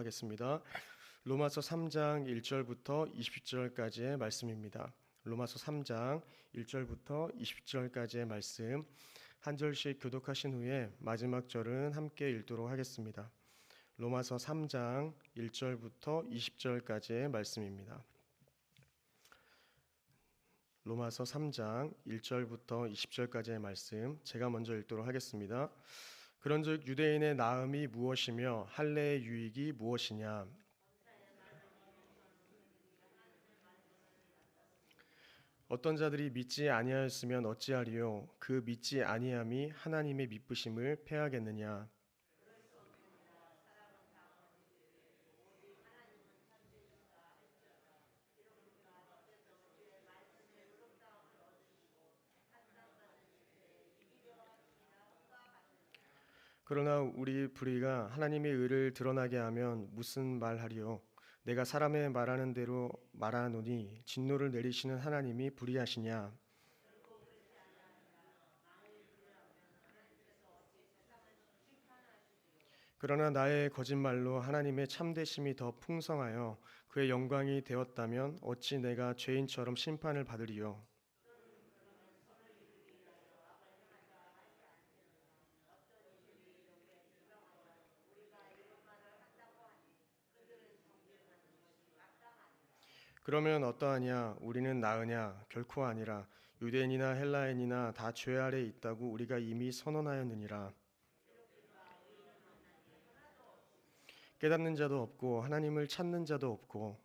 하겠습니다. 로마서 3장 1절부터 20절까지의 말씀입니다. 로마서 3장 1절부터 20절까지의 말씀 한 절씩 교독하신 후에 마지막 절은 함께 읽도록 하겠습니다. 로마서 3장 1절부터 20절까지의 말씀입니다. 로마서 3장 1절부터 20절까지의 말씀 제가 먼저 읽도록 하겠습니다. 그런즉 유대인의 나음이 무엇이며 할례의 유익이 무엇이냐? 어떤 자들이 믿지 아니하였으면 어찌하리요? 그 믿지 아니함이 하나님의 미쁘심을 패하겠느냐 그러나 우리 불의가 하나님의 의를 드러나게 하면 무슨 말하리요? 내가 사람의 말하는 대로 말하노니 진노를 내리시는 하나님이 불의하시냐? 그러나 나의 거짓말로 하나님의 참되심이 더 풍성하여 그의 영광이 되었다면 어찌 내가 죄인처럼 심판을 받으리요 그러면 어떠하냐? 우리는 나으냐? 결코 아니라 유대인이나 헬라인이나 다 죄 아래 있다고 우리가 이미 선언하였느니라. 깨닫는 자도 없고 하나님을 찾는 자도 없고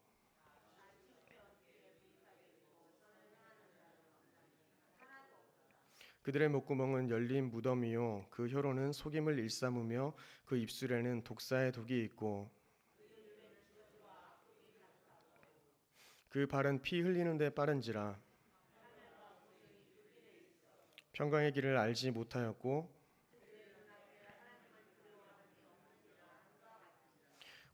그들의 목구멍은 열린 무덤이요. 그 혀로는 속임을 일삼으며 그 입술에는 독사의 독이 있고 그 발은 피 흘리는데 빠른지라. 평강의 길을 알지 못하였고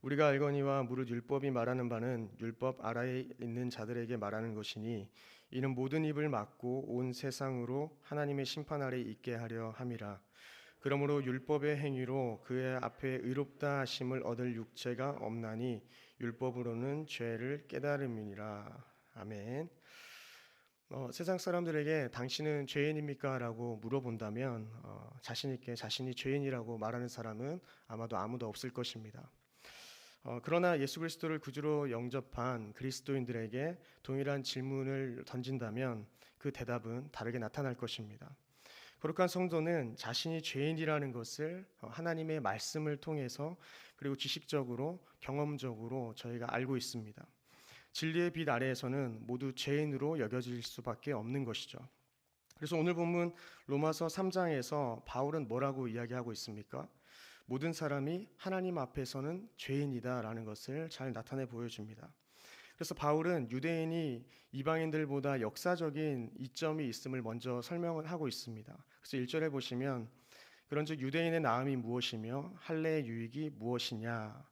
우리가 알거니와 무릇 율법이 말하는 바는 율법 아래에 있는 자들에게 말하는 것이니 이는 모든 입을 막고 온 세상으로 하나님의 심판 아래 있게 하려 함이라. 그러므로 율법의 행위로 그의 앞에 의롭다 하심을 얻을 육체가 없나니 율법으로는 죄를 깨달음이니라 아멘. 어, 세상 사람들에게 당신은 죄인입니까?라고 물어본다면 어, 자신 있게 자신이 죄인이라고 말하는 사람은 아마도 아무도 없을 것입니다. 어, 그러나 예수 그리스도를 구주로 영접한 그리스도인들에게 동일한 질문을 던진다면 그 대답은 다르게 나타날 것입니다. 거룩한 성도는 자신이 죄인이라는 것을 어, 하나님의 말씀을 통해서 그리고 지식적으로 경험적으로 저희가 알고 있습니다. 진리의 빛 아래에서는 모두 죄인으로 여겨질 수밖에 없는 것이죠. 그래서 오늘 본문 로마서 3장에서 바울은 뭐라고 이야기하고 있습니까? 모든 사람이 하나님 앞에서는 죄인이다라는 것을 잘 나타내 보여줍니다. 그래서 바울은 유대인이 이방인들보다 역사적인 이점이 있음을 먼저 설명을 하고 있습니다. 그래서 1절에 보시면 그런즉 유대인의 나음이 무엇이며 할례의 유익이 무엇이냐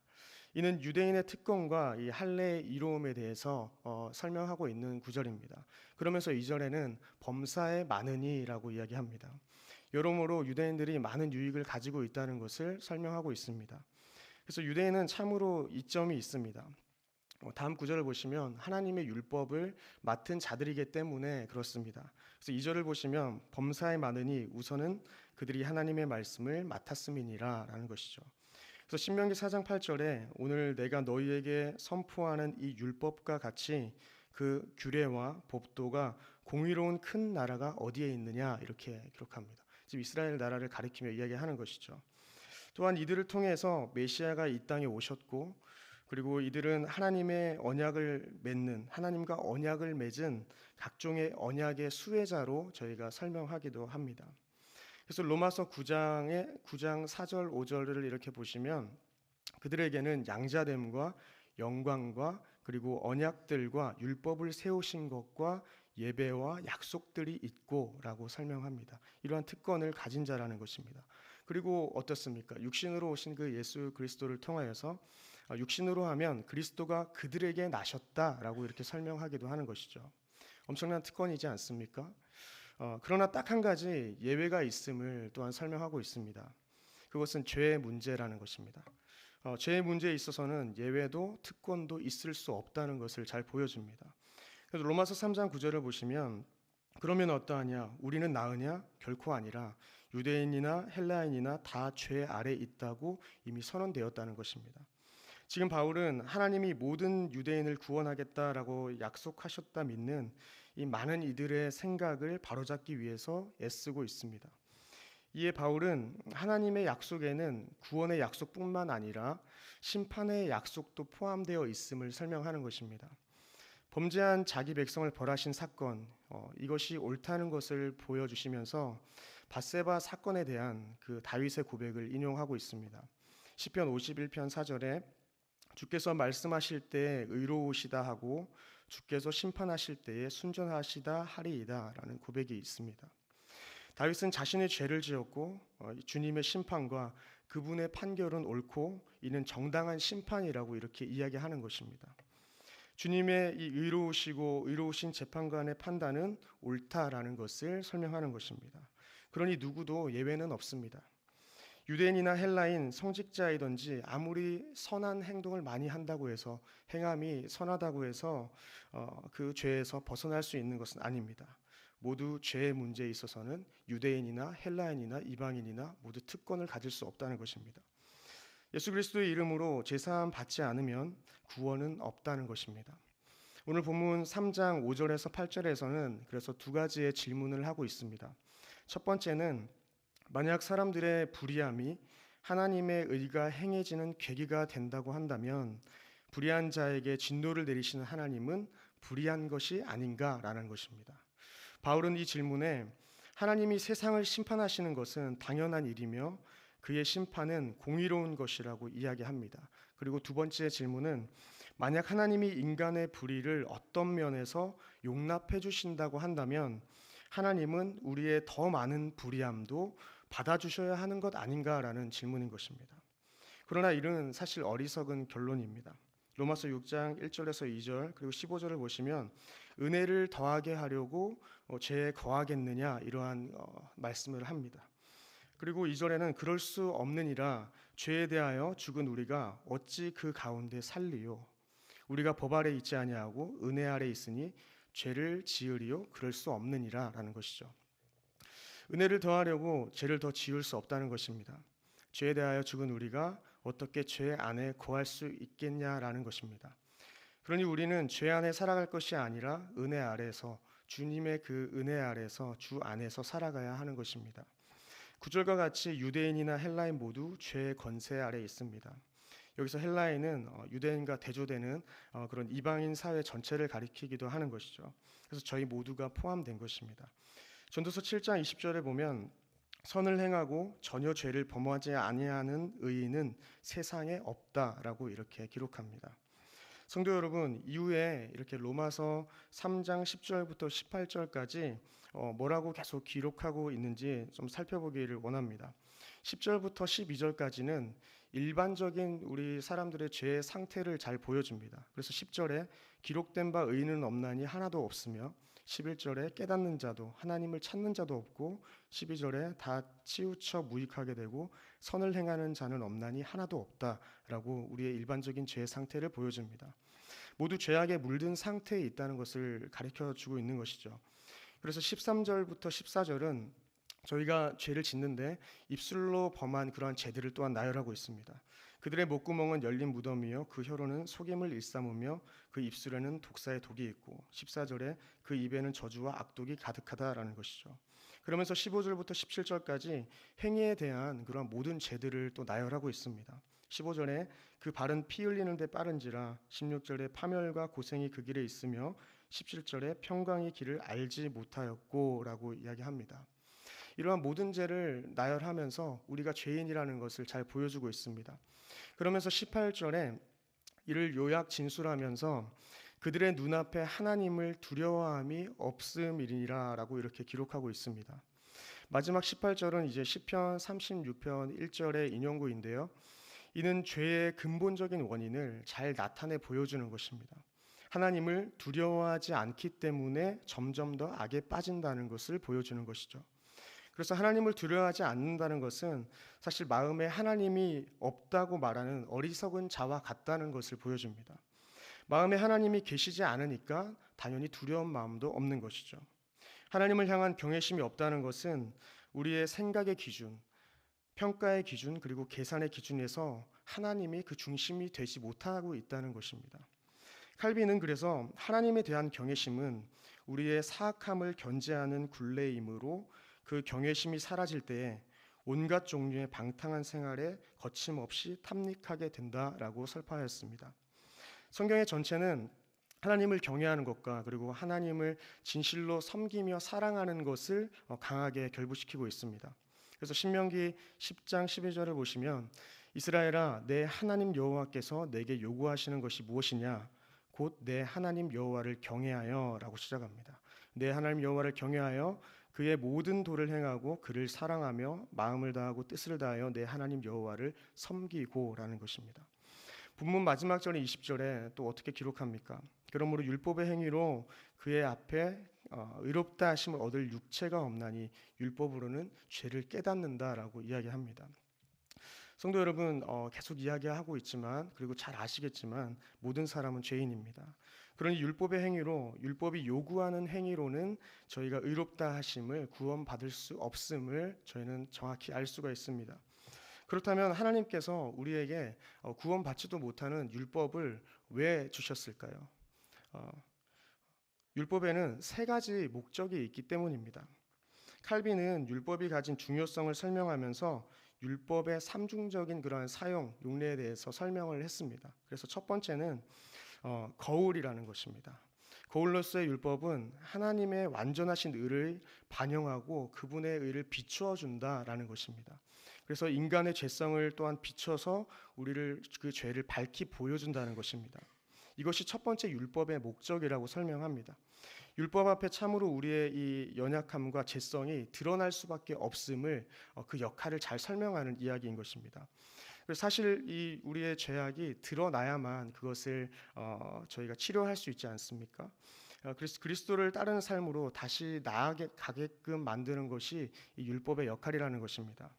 이는 유대인의 특권과 이 할례의 이로움에 대해서 어, 설명하고 있는 구절입니다. 그러면서 2절에는 범사에 많으니라고 이야기합니다. 여러모로 유대인들이 많은 유익을 가지고 있다는 것을 설명하고 있습니다. 그래서 유대인은 참으로 이점이 있습니다. 어, 다음 구절을 보시면 하나님의 율법을 맡은 자들이기 때문에 그렇습니다. 그래서 2절을 보시면 범사에 많으니 우선은 그들이 하나님의 말씀을 맡았음이니라라는 것이죠. 그래서 신명기 4장 8절에 오늘 내가 너희에게 선포하는 이 율법과 같이 그 규례와 법도가 공의로운 큰 나라가 어디에 있느냐 이렇게 기록합니다. 지금 이스라엘 나라를 가리키며 이야기하는 것이죠. 또한 이들을 통해서 메시아가 이 땅에 오셨고 그리고 이들은 하나님의 언약을 맺는 하나님과 언약을 맺은 각종의 언약의 수혜자로 저희가 설명하기도 합니다. 그래서 로마서 9장의 9장 4절 5절을 이렇게 보시면 그들에게는 양자됨과 영광과 그리고 언약들과 율법을 세우신 것과 예배와 약속들이 있고라고 설명합니다. 이러한 특권을 가진 자라는 것입니다. 그리고 어떻습니까? 육신으로 오신 그 예수 그리스도를 통하여서 육신으로 하면 그리스도가 그들에게 나셨다라고 이렇게 설명하기도 하는 것이죠. 엄청난 특권이지 않습니까? 어, 그러나 딱 한 가지 예외가 있음을 또한 설명하고 있습니다. 그것은 죄의 문제라는 것입니다. 어, 죄의 문제에 있어서는 예외도 특권도 있을 수 없다는 것을 잘 보여줍니다. 그래서 로마서 3장 9절을 보시면 그러면 어떠하냐? 우리는 나으냐? 결코 아니라 유대인이나 헬라인이나 다 죄 아래 있다고 이미 선언되었다는 것입니다. 지금 바울은 하나님이 모든 유대인을 구원하겠다라고 약속하셨다 믿는 이 많은 이들의 생각을 바로잡기 위해서 애쓰고 있습니다. 이에 바울은 하나님의 약속에는 구원의 약속뿐만 아니라 심판의 약속도 포함되어 있음을 설명하는 것입니다. 범죄한 자기 백성을 벌하신 사건 어, 이것이 옳다는 것을 보여주시면서 바세바 사건에 대한 그 다윗의 고백을 인용하고 있습니다. 시편 51편 4절에 주께서 말씀하실 때 의로우시다 하고 주께서 심판하실 때에 순전하시다 하리이다라는 고백이 있습니다. 다윗은 자신의 죄를 지었고 어, 주님의 심판과 그분의 판결은 옳고 이는 정당한 심판이라고 이렇게 이야기하는 것입니다. 주님의 이 의로우시고 의로우신 재판관의 판단은 옳다라는 것을 설명하는 것입니다. 그러니 누구도 예외는 없습니다. 유대인이나 헬라인 성직자이든지 아무리 선한 행동을 많이 한다고 해서 행함이 선하다고 해서 어, 그 죄에서 벗어날 수 있는 것은 아닙니다. 모두 죄의 문제에 있어서는 유대인이나 헬라인이나 이방인이나 모두 특권을 가질 수 없다는 것입니다. 예수 그리스도의 이름으로 제사함 받지 않으면 구원은 없다는 것입니다. 오늘 본문 3장 5절에서 8절에서는 그래서 두 가지의 질문을 하고 있습니다. 첫 번째는 만약 사람들의 불의함이 하나님의 의가 행해지는 계기가 된다고 한다면 불의한 자에게 진노를 내리시는 하나님은 불의한 것이 아닌가라는 것입니다. 바울은 이 질문에 하나님이 세상을 심판하시는 것은 당연한 일이며 그의 심판은 공의로운 것이라고 이야기합니다. 그리고 두 번째 질문은 만약 하나님이 인간의 불의를 어떤 면에서 용납해 주신다고 한다면 하나님은 우리의 더 많은 불의함도 받아주셔야 하는 것 아닌가라는 질문인 것입니다. 그러나 이는 사실 어리석은 결론입니다. 로마서 6장 1절에서 2절 그리고 15절을 보시면 은혜를 더하게 하려고 어, 죄에 거하겠느냐 이러한 어, 말씀을 합니다. 그리고 2절에는 그럴 수 없느니라 죄에 대하여 죽은 우리가 어찌 그 가운데 살리요 우리가 법 아래 있지 아니하고 은혜 아래 있으니 죄를 지으리요 그럴 수 없느니라라는 것이죠. 은혜를 더하려고 죄를 더 지을 수 없다는 것입니다. 죄에 대하여 죽은 우리가 어떻게 죄 안에 거할 수 있겠냐라는 것입니다. 그러니 우리는 죄 안에 살아갈 것이 아니라 은혜 아래에서 주님의 그 은혜 아래에서 주 안에서 살아가야 하는 것입니다. 구절과 같이 유대인이나 헬라인 모두 죄의 권세 아래 있습니다. 여기서 헬라인은 어, 유대인과 대조되는 어, 그런 이방인 사회 전체를 가리키기도 하는 것이죠. 그래서 저희 모두가 포함된 것입니다. 전도서 7장 20절에 보면 선을 행하고 전혀 죄를 범하지 아니하는 의인은 세상에 없다라고 이렇게 기록합니다. 성도 여러분, 이후에 이렇게 로마서 3장 10절부터 18절까지 어, 뭐라고 계속 기록하고 있는지 좀 살펴보기를 원합니다. 10절부터 12절까지는 일반적인 우리 사람들의 죄의 상태를 잘 보여줍니다. 그래서 10절에 기록된 바 의인은 없나니 하나도 없으며 11절에 깨닫는 자도 하나님을 찾는 자도 없고 12절에 다 치우쳐 무익하게 되고 선을 행하는 자는 없나니 하나도 없다라고 우리의 일반적인 죄의 상태를 보여줍니다. 모두 죄악에 물든 상태에 있다는 것을 가르쳐 주고 있는 것이죠. 그래서 13절부터 14절은 저희가 죄를 짓는데 입술로 범한 그러한 죄들을 또한 나열하고 있습니다. 그들의 목구멍은 열린 무덤이요 그 혀로는 속임을 일삼으며 그 입술에는 독사의 독이 있고 14절에 그 입에는 저주와 악독이 가득하다라는 것이죠. 그러면서 15절부터 17절까지 행위에 대한 그런 모든 죄들을 또 나열하고 있습니다. 15절에 그 발은 피 흘리는 데 빠른지라 16절에 파멸과 고생이 그 길에 있으며 17절에 평강의 길을 알지 못하였고라고 이야기합니다. 이러한 모든 죄를 나열하면서 우리가 죄인이라는 것을 잘 보여주고 있습니다. 그러면서 18절에 이를 요약 진술하면서 그들의 눈앞에 하나님을 두려워함이 없음이니라라고 이렇게 기록하고 있습니다. 마지막 18절은 이제 시편 36편 1절의 인용구인데요. 이는 죄의 근본적인 원인을 잘 나타내 보여주는 것입니다. 하나님을 두려워하지 않기 때문에 점점 더 악에 빠진다는 것을 보여주는 것이죠. 그래서 하나님을 두려워하지 않는다는 것은 사실 마음에 하나님이 없다고 말하는 어리석은 자와 같다는 것을 보여줍니다. 마음에 하나님이 계시지 않으니까 당연히 두려운 마음도 없는 것이죠. 하나님을 향한 경외심이 없다는 것은 우리의 생각의 기준, 평가의 기준 그리고 계산의 기준에서 하나님이 그 중심이 되지 못하고 있다는 것입니다. 칼빈은 그래서 하나님에 대한 경외심은 우리의 사악함을 견제하는 굴레이므로 그 경외심이 사라질 때에 온갖 종류의 방탕한 생활에 거침없이 탐닉하게 된다라고 설파하였습니다. 성경의 전체는 하나님을 경외하는 것과 그리고 하나님을 진실로 섬기며 사랑하는 것을 어, 강하게 결부시키고 있습니다. 그래서 신명기 10장 12절을 보시면 이스라엘아 내 하나님 여호와께서 내게 요구하시는 것이 무엇이냐 곧 내 하나님 여호와를 경외하여라고 시작합니다. 내 하나님 여호와를 경외하여 그의 모든 도를 행하고 그를 사랑하며 마음을 다하고 뜻을 다하여 내 하나님 여호와를 섬기고라는 것입니다. 본문 마지막 절의 20절에 또 어떻게 기록합니까? 그러므로 율법의 행위로 그의 앞에 어, 의롭다 하심을 얻을 육체가 없나니 율법으로는 죄를 깨닫는다라고 이야기합니다. 성도 여러분 어, 계속 이야기하고 있지만 그리고 잘 아시겠지만 모든 사람은 죄인입니다. 그러니 율법의 행위로 율법이 요구하는 행위로는 저희가 의롭다 하심을 구원받을 수 없음을 저희는 정확히 알 수가 있습니다. 그렇다면 하나님께서 우리에게 어, 구원받지도 못하는 율법을 왜 주셨을까요? 어, 율법에는 세 가지 목적이 있기 때문입니다. 칼빈은 율법이 가진 중요성을 설명하면서 율법의 삼중적인 그러한 사용 용례에 대해서 설명을 했습니다. 그래서 첫 번째는 어, 거울이라는 것입니다. 거울로서의 율법은 하나님의 완전하신 의를 반영하고 그분의 의를 비추어 준다라는 것입니다. 그래서 인간의 죄성을 또한 비춰서 우리를 그 죄를 밝히 보여준다는 것입니다. 이것이 첫 번째 율법의 목적이라고 설명합니다. 율법 앞에 참으로 우리의 이 연약함과 죄성이 드러날 수밖에 없음을 어, 그 역할을 잘 설명하는 이야기인 것입니다. 사실 이 우리의 죄악이 드러나야만 그것을 어, 저희가 치료할 수 있지 않습니까? 어, 그리스도를 따르는 삶으로 다시 나아가게끔 만드는 것이 이 율법의 역할이라는 것입니다.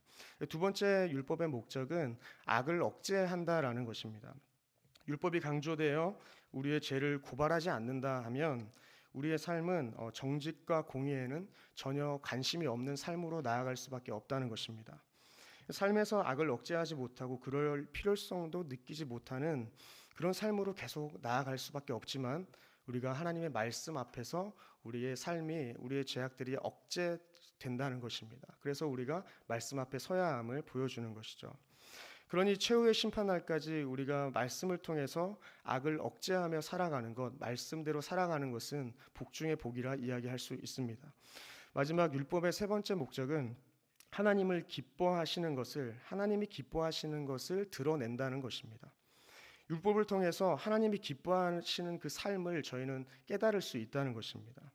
두 번째 율법의 목적은 악을 억제한다라는 것입니다. 율법이 강조되어 우리의 죄를 고발하지 않는다 하면 우리의 삶은 어, 정직과 공의에는 전혀 관심이 없는 삶으로 나아갈 수밖에 없다는 것입니다. 삶에서 악을 억제하지 못하고 그럴 필요성도 느끼지 못하는 그런 삶으로 계속 나아갈 수밖에 없지만 우리가 하나님의 말씀 앞에서 우리의 삶이 우리의 죄악들이 억제된다는 것입니다. 그래서 우리가 말씀 앞에 서야 함을 보여주는 것이죠. 그러니 최후의 심판날까지 우리가 말씀을 통해서 악을 억제하며 살아가는 것, 말씀대로 살아가는 것은 복 중의 복이라 이야기할 수 있습니다. 마지막 율법의 세 번째 목적은 하나님을 기뻐하시는 것을 하나님이 기뻐하시는 것을 드러낸다는 것입니다. 율법을 통해서 하나님이 기뻐하시는 그 삶을 저희는 깨달을 수 있다는 것입니다.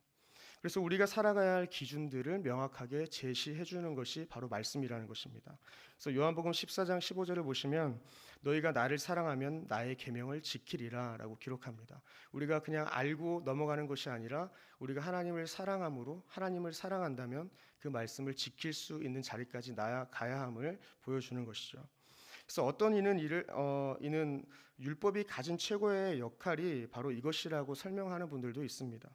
그래서 우리가 살아가야 할 기준들을 명확하게 제시해 주는 것이 바로 말씀이라는 것입니다. 그래서 요한복음 14장 15절을 보시면 너희가 나를 사랑하면 나의 계명을 지키리라라고 기록합니다. 우리가 그냥 알고 넘어가는 것이 아니라 우리가 하나님을 사랑함으로 하나님을 사랑한다면 그 말씀을 지킬 수 있는 자리까지 나아가야 함을 보여주는 것이죠. 그래서 어떤 이는 이를 어, 이는 율법이 가진 최고의 역할이 바로 이것이라고 설명하는 분들도 있습니다.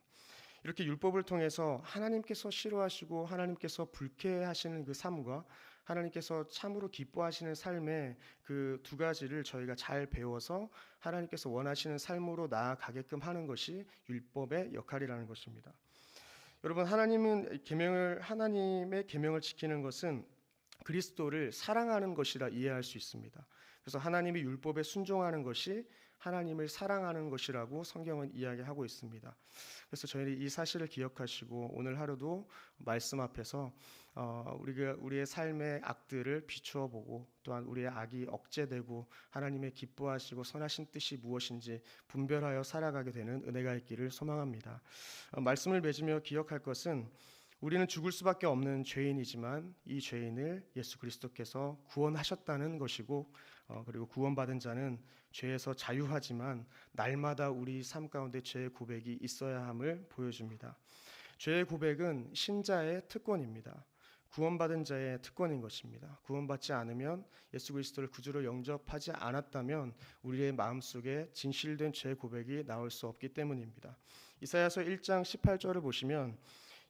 이렇게 율법을 통해서 하나님께서 싫어하시고 하나님께서 불쾌하시는 그 삶과 하나님께서 참으로 기뻐하시는 삶의 그 두 가지를 저희가 잘 배워서 하나님께서 원하시는 삶으로 나아가게끔 하는 것이 율법의 역할이라는 것입니다. 여러분 하나님은 계명을 하나님의 계명을 지키는 것은 그리스도를 사랑하는 것이라 이해할 수 있습니다. 그래서 하나님이 율법에 순종하는 것이 하나님을 사랑하는 것이라고 성경은 이야기하고 있습니다. 그래서 저희는 이 사실을 기억하시고 오늘 하루도 말씀 앞에서 어, 우리가 우리의 삶의 악들을 비추어 보고 또한 우리의 악이 억제되고 하나님의 기뻐하시고 선하신 뜻이 무엇인지 분별하여 살아가게 되는 은혜가 있기를 소망합니다. 어, 말씀을 맺으며 기억할 것은 우리는 죽을 수밖에 없는 죄인이지만 이 죄인을 예수 그리스도께서 구원하셨다는 것이고 어, 그리고 구원받은 자는 죄에서 자유하지만 날마다 우리 삶 가운데 죄의 고백이 있어야 함을 보여줍니다. 죄의 고백은 신자의 특권입니다. 구원받은 자의 특권인 것입니다. 구원받지 않으면 예수 그리스도를 구주로 영접하지 않았다면 우리의 마음속에 진실된 죄 고백이 나올 수 없기 때문입니다. 이사야서 1장 18절을 보시면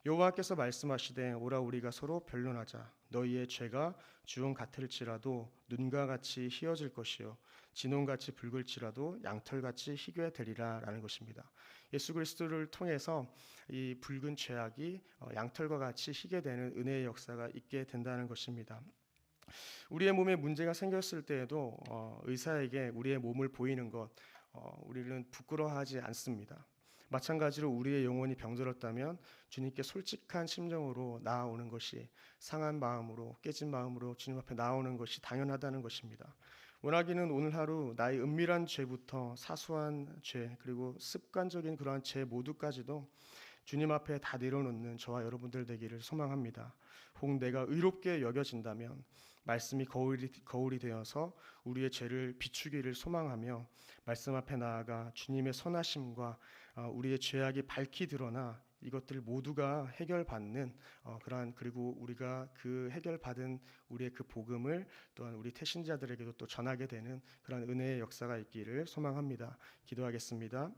여호와께서 말씀하시되 오라 우리가 서로 변론하자 너희의 죄가 주홍 같을지라도 눈과 같이 희어질 것이요 진홍같이 붉을지라도 양털같이 희게 되리라 라는 것입니다. 예수 그리스도를 통해서 이 붉은 죄악이 어, 양털과 같이 희게 되는 은혜의 역사가 있게 된다는 것입니다. 우리의 몸에 문제가 생겼을 때에도 어, 의사에게 우리의 몸을 보이는 것 어, 우리는 부끄러워하지 않습니다. 마찬가지로 우리의 영혼이 병들었다면 주님께 솔직한 심정으로 나아오는 것이 상한 마음으로 깨진 마음으로 주님 앞에 나오는 것이 당연하다는 것입니다. 원하기는 오늘 하루 나의 은밀한 죄부터 사소한 죄 그리고 습관적인 그러한 죄 모두까지도 주님 앞에 다 내려놓는 저와 여러분들 되기를 소망합니다. 혹 내가 의롭게 여겨진다면 말씀이 거울이, 거울이 되어서 우리의 죄를 비추기를 소망하며 말씀 앞에 나아가 주님의 선하심과 어, 우리의 죄악이 밝히 드러나 이것들 모두가 해결받는 어, 그러한 그리고 우리가 그 해결받은 우리의 그 복음을 또한 우리 태신자들에게도 또 전하게 되는 그러한 은혜의 역사가 있기를 소망합니다. 기도하겠습니다.